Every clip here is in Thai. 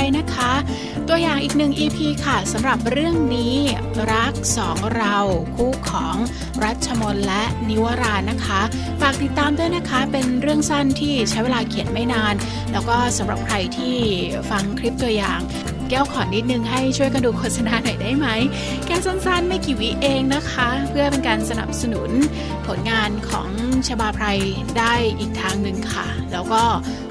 ไรนะคะ ตัวอย่างอีกหนึ่ง EP ค่ะสำหรับเรื่องนี้รักสองเราคู่ของรัชมนและนิวรานะคะ ฝากติดตามด้วยนะคะ เป็นเรื่องสั้นที่ใช้เวลาเขียนไม่นาน แล้วก็สำหรับใครที่ฟังคลิปตัวอย่าง แก้วขอนิดนึงให้ช่วยกันดูโฆษณาหน่อยได้ไหมแก้วสั้นๆ ไม่กี่วิเองนะคะ เพื่อเป็นการสนับสนุนผลงานของชบาไพรได้อีกทางหนึ่งค่ะ แล้วก็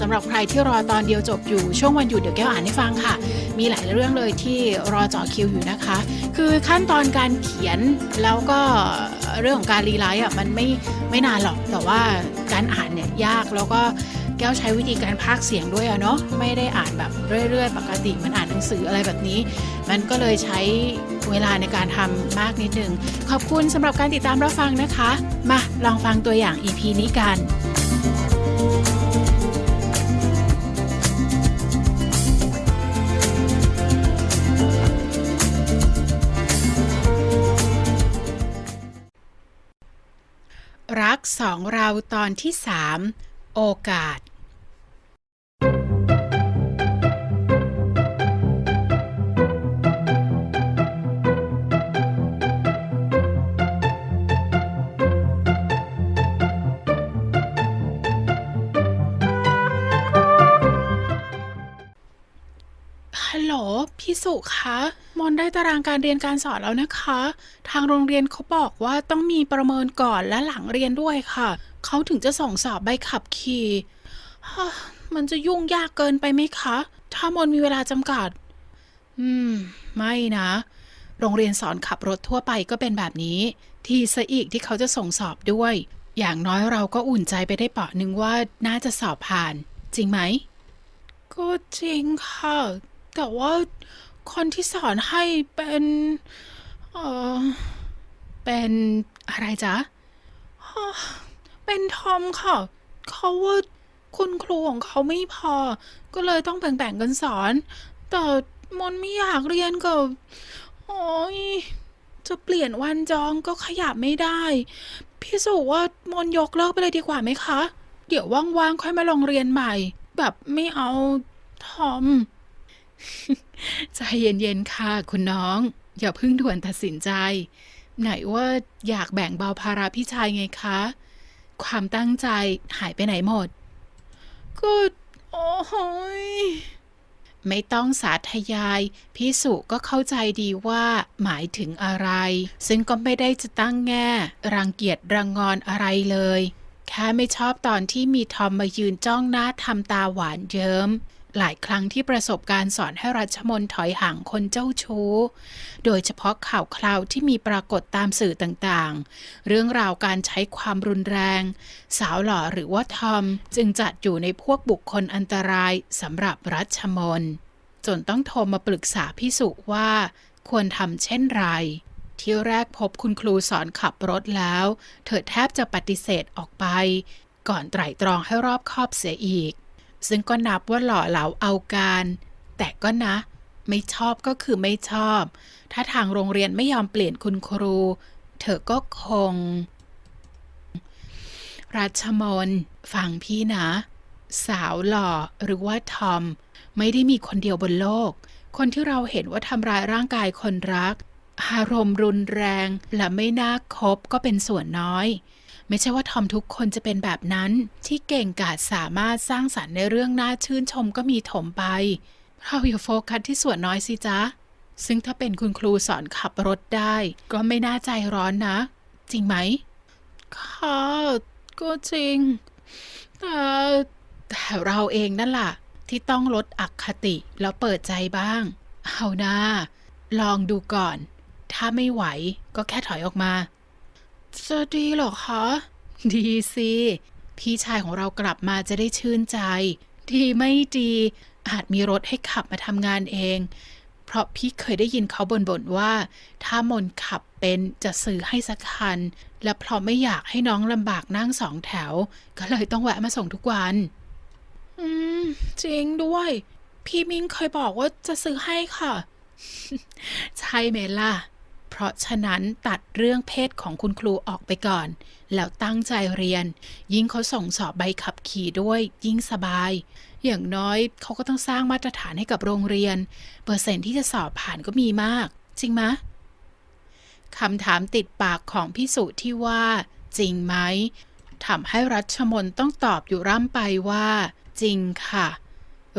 สำหรับใครที่รอตอนเดียวจบอยู่ช่วงวันหยุดเดี๋ยวแก้วอ่านให้ฟังค่ะ มีหลายเรื่องเลยที่รอจ่อคิวอยู่นะคะ คือขั้นตอนการเขียนแล้วก็เรื่องของการรีไลท์อะมันไม่ไม่นานหรอกแต่ว่าการอ่านเนี่ยยากแล้วก็ ก้วใช้วิธีการพากเสียงด้วยอะเนาะไม่ได้อ่านแบบเรื่อย ๆ ปกติมันอ่านหนังสืออะไรแบบนี้ มันก็เลยใช้เวลาในการทำมากนิดนึง ขอบคุณสำหรับการติดตามรับฟังนะคะ มาลองฟังตัวอย่าง EP นี้กันรักสองเราตอนที่สามโอกาส พี่สุคะ มอนได้ตารางการเรียนการสอนแล้วนะคะ ทางโรงเรียนเขาบอกว่าต้องมีประเมินก่อนและหลังเรียนด้วยค่ะ เขาถึงจะส่งสอบใบขับขี่มันจะยุ่งยากเกินไปไหมคะ ถ้ามอนมีเวลาจำกัด อืม ไม่นะ โรงเรียนสอนขับรถทั่วไปก็เป็นแบบนี้ ทีซะอีกที่เขาจะส่งสอบด้วย อย่างน้อยเราก็อุ่นใจไปได้เปาะนึงว่าน่าจะสอบผ่าน จริงไหม ก็จริงค่ะ แต่ว่าคนที่สอนให้เป็นเออเป็นอะไรจ๊ะ เป็นทอมค่ะ เขาว่าคุณครูของเขาไม่พอ ก็เลยต้องแบ่งๆกันสอน แต่มนไม่อยากเรียนกับ โอ้ย จะเปลี่ยนวันจองก็ขยับไม่ได้ พี่สุว่ามนยกเลิกไปเลยดีกว่าไหมคะ เดี๋ยวว่างๆค่อยมาลองเรียนใหม่ แบบไม่เอาทอม ใจเย็นๆค่ะคุณน้อง อย่าเพิ่งด่วนตัดสินใจ ไหนว่าอยากแบ่งเบาภาระพี่ชายไงคะ ความตั้งใจหายไปไหนหมด ก็โอ้ยไม่ต้องสาธยาย พี่สุก็เข้าใจดีว่าหมายถึงอะไร ซึ่งก็ไม่ได้จะตั้งแง่ รังเกียจรังงอนอะไรเลย แค่ไม่ชอบตอนที่มีทอมมายืนจ้องหน้าทำตาหวานเยิ้ม หลายครั้งที่ประสบการณ์สอนให้รัชมนถอยห่างคนเจ้าชู้ โดยเฉพาะข่าวคราวที่มีปรากฏตามสื่อต่างๆ เรื่องราวการใช้ความรุนแรง สาวหล่อหรือว่าทอมจึงจัดอยู่ในพวกบุคคลอันตรายสำหรับรัชมน จนต้องโทรมาปรึกษาพี่สุว่า ควรทำเช่นไร ที่แรกพบคุณครูสอนขับรถแล้ว เธอแทบจะปฏิเสธออกไป ก่อนไตร่ตรองให้รอบคอบเสียอีก ซึ่งก็นับว่าหล่อเหลาเอาการ แต่ก็นะ ไม่ชอบก็คือไม่ชอบ ถ้าทางโรงเรียนไม่ยอมเปลี่ยนคุณครู เธอก็คง รัชมนฟังพี่นะ สาวหล่อหรือว่าทอม ไม่ได้มีคนเดียวบนโลก คนที่เราเห็นว่าทำร้ายร่างกายคนรักอารมณ์รุนแรงและไม่น่าคบก็เป็นส่วนน้อย ไม่ใช่ว่าทอมทุกคนจะเป็นแบบนั้น ที่เก่งกาจสามารถสร้างสรรค์ในเรื่องน่าชื่นชมก็มีถมไปเราอย่าโฟกัสที่ส่วนน้อยสิจ๊ะ ซึ่งถ้าเป็นคุณครูสอนขับรถได้ ก็ไม่น่าใจร้อนนะ จริงไหมค่ะก็จริง แต่แต่เราเองนั่นล่ะ ที่ต้องลดอคติ แล้วเปิดใจบ้าง เอานะลองดูก่อน ถ้าไม่ไหวก็แค่ถอยออกมา จะดีเหรอคะ ดีสิ พี่ชายของเรากลับมาจะได้ชื่นใจ ดีไม่ดี อาจมีรถให้ขับมาทำงานเอง เพราะพี่เคยได้ยินเขาบ่นๆว่า ถ้ามนขับเป็นจะซื้อให้สักคัน และเพราะไม่อยากให้น้องลำบากนั่งสองแถว ก็เลยต้องแวะมาส่งทุกวัน อืม จริงด้วย พี่มิงเคยบอกว่าจะซื้อให้ค่ะ ใช่ไหมล่ะ เพราะฉะนั้นตัดเรื่องเพศของคุณครูออกไปก่อน แล้วตั้งใจเรียน ยิ่งเขาส่งสอบใบขับขี่ด้วย ยิ่งสบาย อย่างน้อยเขาก็ต้องสร้างมาตรฐานให้กับโรงเรียน เปอร์เซ็นต์ที่จะสอบผ่านก็มีมาก จริงไหมคำถามติดปากของพี่สุที่ว่า จริงไหมทำให้รัชมนต้องตอบอยู่ร่ำไปว่า จริงค่ะ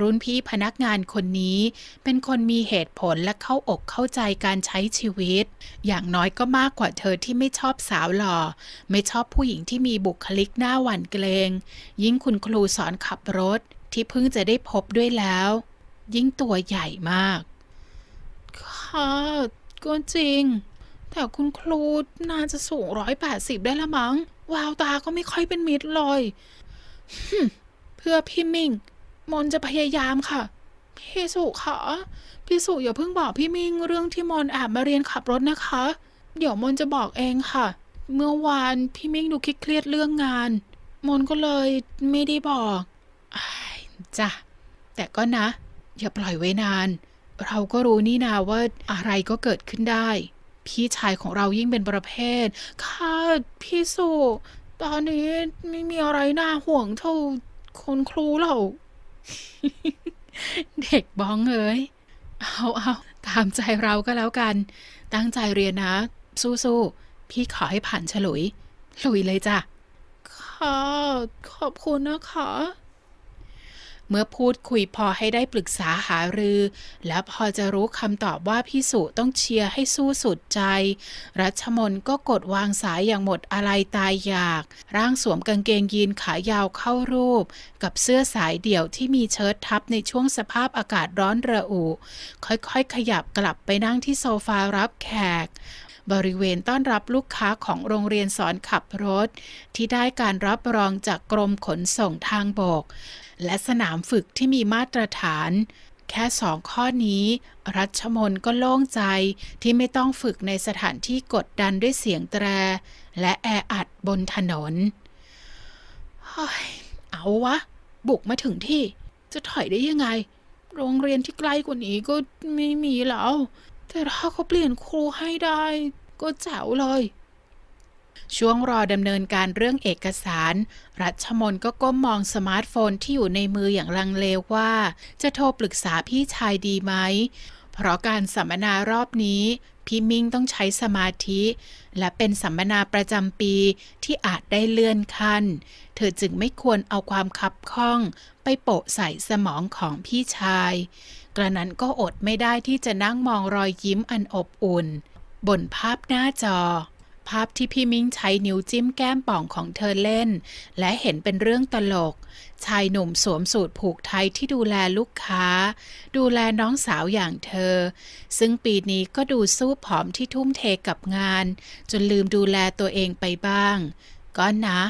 รุ่นพี่พนักงานคนนี้ เป็นคนมีเหตุผลและเข้าอกเข้าใจการใช้ชีวิต อย่างน้อยก็มากกว่าเธอที่ไม่ชอบสาวหล่อ ไม่ชอบผู้หญิงที่มีบุคลิกหน้าหวั่นเกรง ยิ่งคุณครูสอนขับรถที่เพิ่งจะได้พบด้วยแล้ว ยิ่งตัวใหญ่มาก ค่ะก็จริง แต่คุณครูน่าจะสูงร้อยแปดสิบได้ละมั้ง วาวตาก็ไม่ค่อยเป็นมิตรเลยเพื่อพี่มิง มอนจะพยายามค่ะ พี่สุคะพี่สุอย่าเพิ่งบอกพี่มิงเรื่องที่มอนแอบมาเรียนขับรถนะคะ เดี๋ยวมอนจะบอกเองค่ะ เมื่อวานพี่มิงดูคิดเครียดเรื่องงาน มอนก็เลยไม่ได้บอกอจ้ะแต่ก็นะ อย่าปล่อยไว้นาน เราก็รู้นี่นาว่าอะไรก็เกิดขึ้นได้ พี่ชายของเรายิ่งเป็นประเภท ค่ะพี่สุตอนนี้ไม่มีอะไรน่าห่วงเท่าคุณครูเรา เด็กบ้องเอ้ยเอาเอาตามใจเราก็แล้วกัน ตั้งใจเรียนนะ สู้ๆ พี่ขอให้ผ่านฉลุย ลุยเลยจ้ะ ค่ะ ขอบคุณนะคะ เมื่อพูดคุยพอให้ได้ปรึกษาหารือ และพอจะรู้คำตอบว่าพี่สุต้องเชียร์ให้สู้สุดใจ รัชมนก็กดวางสายอย่างหมดอะไรตายอยาก ร่างสวมกางเกงยีนขายาวเข้ารูป กับเสื้อสายเดี่ยวที่มีเชิ้ตทับในช่วงสภาพอากาศร้อนระอุ ค่อยๆ ขยับกลับไปนั่งที่โซฟารับแขก บริเวณต้อนรับลูกค้าของโรงเรียนสอนขับรถ ที่ได้การรับรองจากกรมขนส่งทางบก และสนามฝึกที่มีมาตรฐาน แค่สองข้อนี้ รัชมนก็โล่งใจที่ไม่ต้องฝึกในสถานที่กดดันด้วยเสียงแตร และแออัดบนถนนเฮ้ยเอาวะ บุกมาถึงที่ จะถอยได้ยังไง โรงเรียนที่ใกล้กว่านี้ก็ไม่มีแล้ว แต่ถ้าเขาเปลี่ยนครูให้ได้ ก็แจ๋วเลย ช่วงรอดำเนินการเรื่องเอกสาร รัชมนก็ก้มมองสมาร์ทโฟนที่อยู่ในมืออย่างลังเลว่า จะโทรปรึกษาพี่ชายดีไหม เพราะการสัมมนารอบนี้พี่มิ่งต้องใช้สมาธิ และเป็นสัมมนาประจำปีที่อาจได้เลื่อนขั้น เธอจึงไม่ควรเอาความคับข้อง ไปโปะใส่สมองของพี่ชาย กระนั้นก็อดไม่ได้ที่จะนั่งมองรอยยิ้มอันอบอุ่น บนภาพหน้าจอ ภาพที่พี่มิ้งใช้นิ้วจิ้มแก้มป่องของเธอเล่น และเห็นเป็นเรื่องตลก ชายหนุ่มสวมสูทผูกไทยที่ดูแลลูกค้า ดูแลน้องสาวอย่างเธอ ซึ่งปีนี้ก็ดูสู้ผอมที่ทุ่มเทกับงาน จนลืมดูแลตัวเองไปบ้าง ก็นะ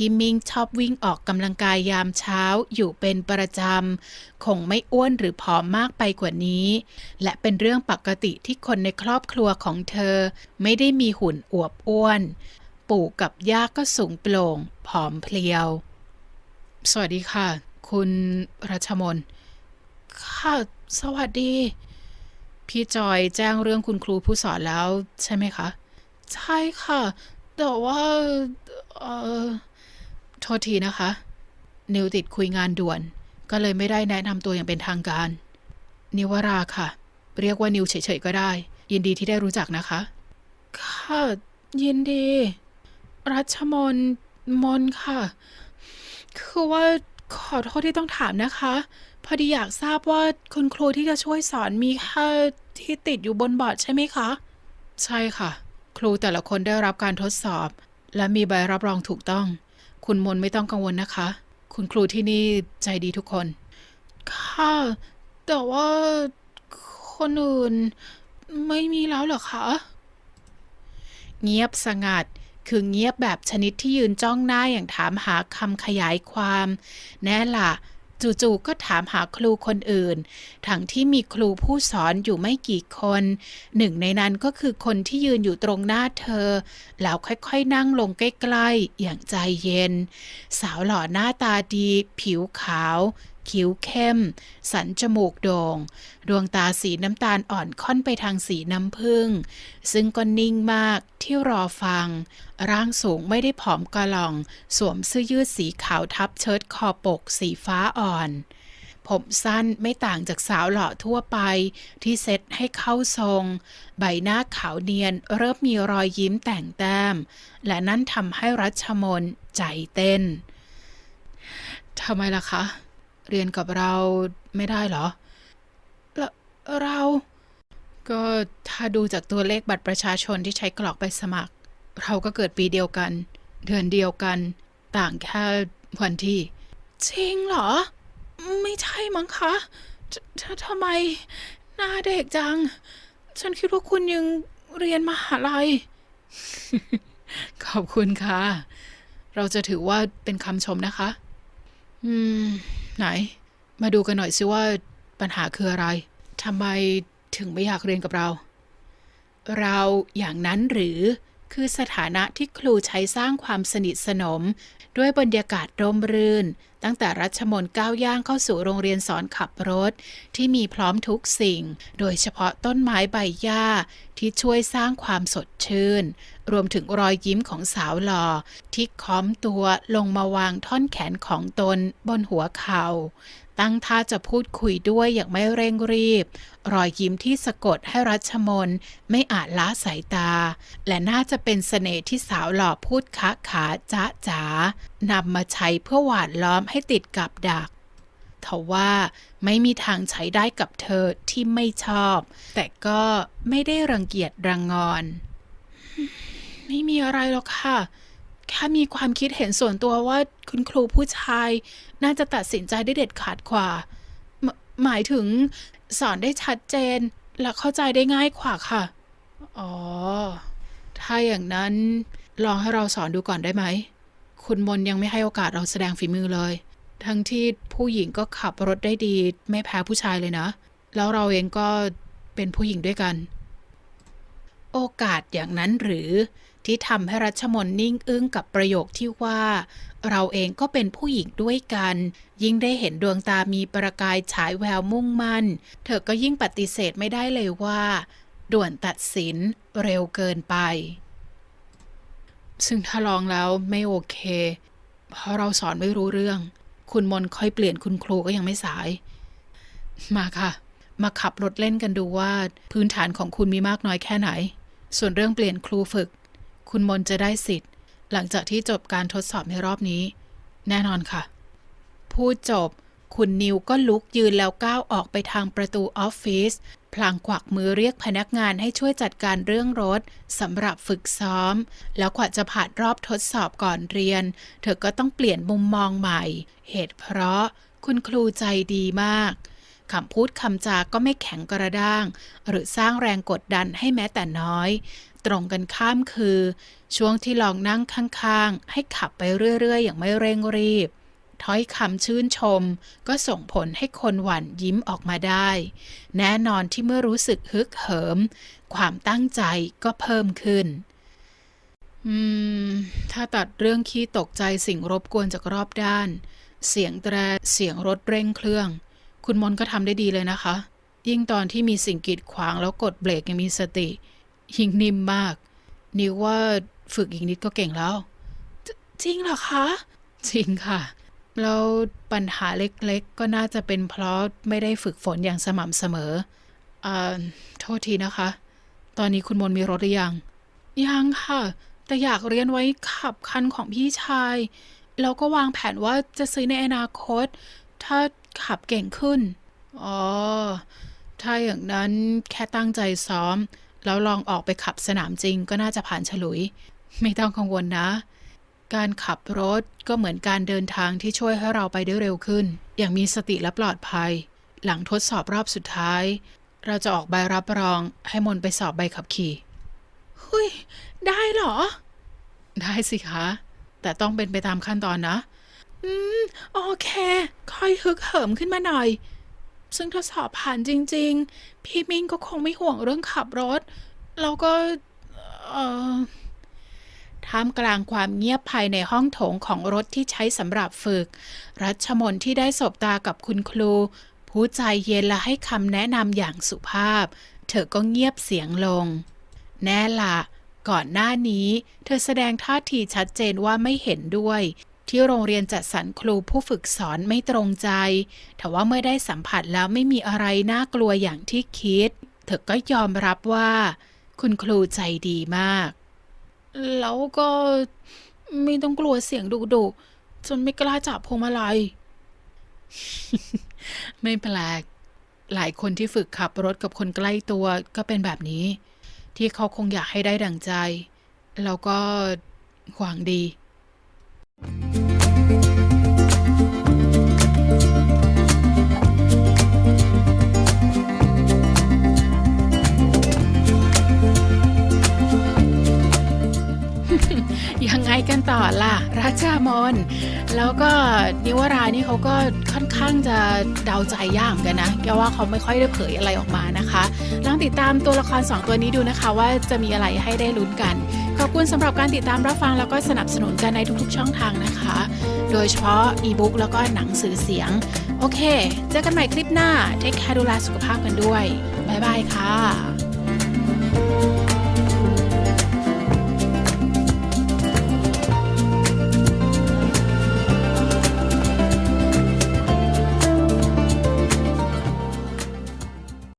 พี่มิงชอบวิ่งออกกำลังกายยามเช้าอยู่เป็นประจำ คงไม่อ้วนหรือผอมมากไปกว่านี้ และเป็นเรื่องปกติที่คนในครอบครัวของเธอ ไม่ได้มีหุ่นอวบอ้วน ปู่กับย่าก็สูงโปร่ง ผอมเพรียว สวัสดีค่ะ คุณรัชมน ค่ะ สวัสดี พี่จอยแจ้งเรื่องคุณครูผู้สอนแล้วใช่ไหมคะ ใช่ค่ะ แต่ว่า เออ โทษทีนะคะ นิวติดคุยงานด่วน ก็เลยไม่ได้แนะนำตัวอย่างเป็นทางการ นิวราค่ะ เรียกว่านิวเฉยๆก็ได้ ยินดีที่ได้รู้จักนะคะ ค่ะ ยินดี รัชมนมนค่ะ คือว่าขอโทษที่ต้องถามนะคะ พอดีอยากทราบว่าคุณครูที่จะช่วยสอนมีแค่ที่ติดอยู่บนบอร์ดใช่ไหมคะ ใช่ค่ะ ครูแต่ละคนได้รับการทดสอบ และมีใบรับรองถูกต้อง คุณมนไม่ต้องกังวลนะคะ คุณครูที่นี่ใจดีทุกคน ค่ะ แต่ว่าคนอื่นไม่มีแล้วเหรอคะ เงียบสงัดคือเงียบแบบชนิดที่ยืนจ้องหน้าอย่างถามหาคำขยายความ แน่ล่ะ จู่ๆก็ถามหาครูคนอื่น ทั้งที่มีครูผู้สอนอยู่ไม่กี่คน หนึ่งในนั้นก็คือคนที่ยืนอยู่ตรงหน้าเธอ แล้วค่อยๆนั่งลงใกล้ๆ อย่างใจเย็น สาวหล่อหน้าตาดี ผิวขาว คิ้วเข้ม สันจมูกโด่ง ดวงตาสีน้ำตาลอ่อนค่อนไปทางสีน้ำผึ้ง ซึ่งก็นิ่งมากที่รอฟัง ร่างสูงไม่ได้ผอมกระหล่อง สวมเสื้อยืดสีขาวทับเชิ้ตคอปกสีฟ้าอ่อนผมสั้นไม่ต่างจากสาวหล่อทั่วไปที่เซ็ตให้เข้าทรง ใบหน้าขาวเนียนเริ่มมีรอยยิ้มแต่งแต้ม และนั่นทำให้รัชมนใจเต้นทำไมล่ะคะ เรียนกับเราไม่ได้เหรอ เรา ก็ถ้าดูจากตัวเลขบัตรประชาชนที่ใช้กรอกไปสมัคร เราก็เกิดปีเดียวกัน เดือนเดียวกัน ต่างแค่วันที่ จริงเหรอ ไม่ใช่มั้งคะทททำไมหน้าเด็กจัง ฉันคิดว่าคุณยังเรียนมหาลัย ขอบคุณค่ะ เราจะถือว่าเป็นคำชมนะคะ อืม ไหน มาดูกันหน่อยสิว่าปัญหาคืออะไรทำไมถึงไม่อยากเรียนกับเรา เราอย่างนั้นหรือ คือสถานะที่ครูใช้สร้างความสนิทสนม ด้วยบรรยากาศร่มรื่น ตั้งแต่รัชมนก้าวย่างเข้าสู่โรงเรียนสอนขับรถ ที่มีพร้อมทุกสิ่ง โดยเฉพาะต้นไม้ใบหญ้าที่ช่วยสร้างความสดชื่น รวมถึงรอยยิ้มของสาวหล่อ ที่ค้อมตัวลงมาวางท่อนแขนของตนบนหัวเขา่า ตั้งท่าจะพูดคุยด้วยอย่างไม่เร่งรีบ รอยยิ้มที่สะกดให้รัชมนไม่อาจล้าสายตา และน่าจะเป็นเสน่ห์ที่สาวหล่อพูดคะขาจ้าจ๋านำมาใช้เพื่อหวานล้อมให้ติดกับดักทว่าไม่มีทางใช้ได้กับเธอที่ไม่ชอบ แต่ก็ไม่ได้รังเกียจรังงอน ไม่มีอะไรหรอกค่ะ แค่มีความคิดเห็นส่วนตัวว่าคุณครูผู้ชาย น่าจะตัดสินใจได้เด็ดขาดกว่าหมหมายถึงสอนได้ชัดเจน และเข้าใจได้ง่ายกว่าค่ะ อ๋อ ถ้าอย่างนั้นลองให้เราสอนดูก่อนได้ไหม คุณมนยังไม่ให้โอกาสเราแสดงฝีมือเลย ทั้งที่ผู้หญิงก็ขับรถได้ดี ไม่แพ้ผู้ชายเลยนะ แล้วเราเองก็เป็นผู้หญิงด้วยกัน โอกาสอย่างนั้นหรือ ที่ทำให้รัชมนนิ่งอึ้งกับประโยคที่ว่า เราเองก็เป็นผู้หญิงด้วยกัน ยิ่งได้เห็นดวงตามีประกายฉายแววมุ่งมั่น เธอก็ยิ่งปฏิเสธไม่ได้เลยว่า ด่วนตัดสินเร็วเกินไป ซึ่งถ้าลองแล้วไม่โอเค เพราะเราสอนไม่รู้เรื่อง คุณมนค่อยเปลี่ยนคุณครูก็ยังไม่สาย มาค่ะมาขับรถเล่นกันดูว่าพื้นฐานของคุณมีมากน้อยแค่ไหน ส่วนเรื่องเปลี่ยนครูฝึก คุณมนจะได้สิทธิ์ หลังจากที่จบการทดสอบในรอบนี้ แน่นอนค่ะ พูดจบ คุณนิวก็ลุกยืนแล้วก้าวออกไปทางประตูออฟฟิศพลางกวักมือเรียกพนักงานให้ช่วยจัดการเรื่องรถสำหรับฝึกซ้อม แล้วกว่าจะผ่านรอบทดสอบก่อนเรียน เธอก็ต้องเปลี่ยนมุมมองใหม่ เหตุเพราะคุณครูใจดีมาก คำพูดคำจาก็ไม่แข็งกระด้าง หรือสร้างแรงกดดันให้แม้แต่น้อย ตรงกันข้ามคือ ช่วงที่ลองนั่งข้างๆ ให้ขับไปเรื่อยๆ อย่างไม่เร่งรีบ ถ้อยคำชื่นชม ก็ส่งผลให้คนหวั่นยิ้มออกมาได้ แน่นอนที่เมื่อรู้สึกฮึกเหิม ความตั้งใจก็เพิ่มขึ้นอืม ถ้าตัดเรื่องขี้ตกใจสิ่งรบกวนจากรอบด้าน เสียงแตร เสียงรถเร่งเครื่อง คุณมนก็ทำได้ดีเลยนะคะ ยิ่งตอนที่มีสิ่งกีดขวางแล้วกดเบรกยังมีสติยิงนิ่มมาก นิวว่าฝึกอีกนิดก็เก่งแล้ว จริงเหรอคะ จริงค่ะ แล้วปัญหาเล็กๆ ก็น่าจะเป็นเพราะไม่ได้ฝึกฝนอย่างสม่ำเสมออ่าโทษทีนะคะ ตอนนี้คุณมนมีรถหรือยัง ยังค่ะ แต่อยากเรียนไว้ขับคันของพี่ชาย แล้วก็วางแผนว่าจะซื้อในอนาคต ถ้า ขับเก่งขึ้น อ๋อ ถ้าอย่างนั้นแค่ตั้งใจซ้อม แล้วลองออกไปขับสนามจริงก็น่าจะผ่านฉลุย ไม่ต้องกังวลนะ การขับรถก็เหมือนการเดินทางที่ช่วยให้เราไปได้เร็วขึ้น อย่างมีสติและปลอดภัย หลังทดสอบรอบสุดท้าย เราจะออกใบรับรองให้มนไปสอบใบขับขี่เฮ้ยได้เหรอ ได้สิคะ แต่ต้องเป็นไปตามขั้นตอนนะ อืม โอเค ค่อยฮึกเหิมขึ้นมาหน่อย ซึ่งถ้าสอบผ่านจริง ๆ พี่มิ้งก็คงไม่ห่วงเรื่องขับรถ แล้วก็ เอ่อท่ามกลางความเงียบภายในห้องโถงของรถที่ใช้สำหรับฝึก รัชมนที่ได้สบตากับคุณครู ผู้ใจเย็นและให้คำแนะนำอย่างสุภาพ เธอก็เงียบเสียงลง แน่ละ ก่อนหน้านี้ เธอแสดงท่าทีชัดเจนว่าไม่เห็นด้วย ที่โรงเรียนจัดสรรครูผู้ฝึกสอนไม่ตรงใจ แต่ว่าเมื่อได้สัมผัสแล้วไม่มีอะไรน่ากลัวอย่างที่คิด เธอก็ยอมรับว่า คุณครูใจดีมาก แล้วก็ไม่ต้องกลัวเสียงดุดุๆจนไม่กล้าจับพวงมาลัย ไม่แปลก หลายคนที่ฝึกขับรถกับคนใกล้ตัวก็เป็นแบบนี้ ที่เขาคงอยากให้ได้ดั่งใจ แล้วก็หวังดี กันต่อล่ะราชามน แล้วก็นิวรานี่เขาก็ค่อนข้างจะเดาใจยากกันนะแกว่าเขาไม่ค่อยได้เผยอะไรออกมานะคะลองติดตามตัวละคร 2 ตัวนี้ดูนะคะ ว่าจะมีอะไรให้ได้ลุ้นกัน ขอบคุณสำหรับการติดตามรับฟังแล้วก็สนับสนุนกันในทุกๆช่องทางนะคะ โดยเฉพาะอีบุ๊กแล้วก็หนังสือเสียง โอเค เจอกันใหม่คลิปหน้าเทคแคร์ดูแลสุขภาพกันด้วยบ๊ายบายค่ะ